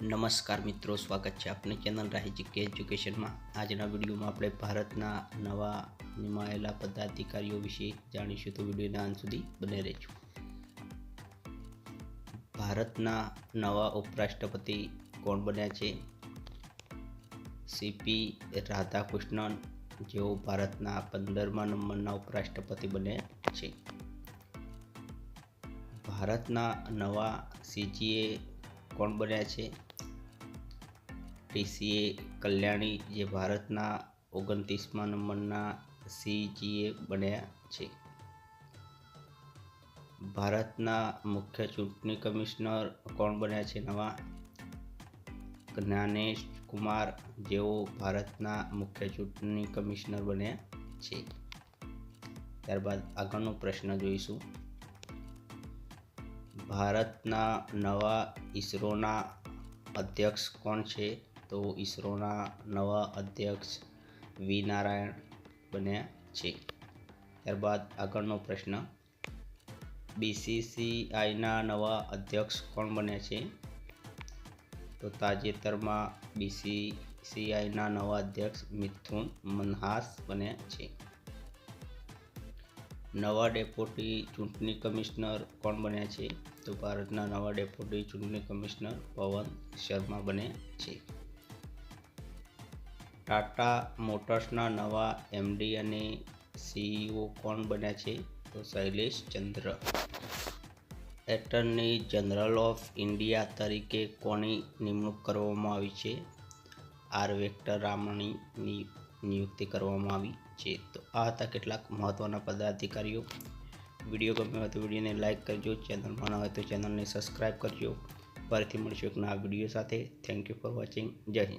નમસ્કાર મિત્રો, સ્વાગત છે આપની ચેનલ રાહી કે એજ્યુકેશનમાં. આજના વિડીયોમાં આપણે ભારતના નવા નિમાયેલા પદાધિકારીઓ વિશે જાણીશું તો વિડીયોના અંત સુધી બને રહેજો. ભારતના નવા ઉપરાષ્ટ્રપતિ કોણ બન્યા છે? સીપી રાધાકૃષ્ણન, જેઓ ભારતના પંદરમા નંબરના ઉપરાષ્ટ્રપતિ બન્યા છે. ભારતના નવા સીજીએ કોણ બન્યા છે? ટીસીએ કલ્યાણી જે ભારતના ઓગણત્રીસમા નંબરના સીજીએ બન્યા છે. ભારતના મુખ્ય ચૂંટણી કમિશનર કોણ બન્યા છે નવા? જ્ઞાનેશ કુમાર, જેઓ ભારતના મુખ્ય ચૂંટણી કમિશનર બન્યા છે. ત્યારબાદ આગળનો પ્રશ્ન જોઈશું. ભારતના નવા ઈસરોના અધ્યક્ષ કોણ છે? તો ઈસરોના નવા અધ્યક્ષ વી. નારાયણ બન્યા છે. ત્યારબાદ આગળનો પ્રશ્ન. બીસીસીઆઈના નવા અધ્યક્ષ કોણ બન્યા છે? તો તાજેતરમાં બીસીસીઆઈના નવા અધ્યક્ષ મિથુન મનહાસ બન્યા છે. નવા ડેપ્યુટી ચૂંટણી કમિશનર કોણ બન્યા છે? તો ભારતના નવા ડેપ્યુટી ચૂંટણી કમિશનર પવન શર્મા બન્યા છે. ટાટા મોટર્સના નવા એમડી અને સીઈઓ કોણ બન્યા છે? તો શૈલેષ ચંદ્ર. એટર્ની જનરલ ઓફ ઇન્ડિયા તરીકે કોની નિમણૂક કરવામાં આવી છે? આર વેક્ટર રામણીની નિયુક્તિ કરવામાં આવી છે. તો આ હતા કેટલાક મહત્ત્વના પદાધિકારીઓ. વીડિયો ગમ્યો હોય તો વિડીયોને લાઇક કરજો. ચેનલમાં ન હોય તો ચેનલને સબસ્ક્રાઈબ કરજો. ફરીથી મળીશું એક નવા વીડિયો સાથે. Thank you for watching. Jai Hind.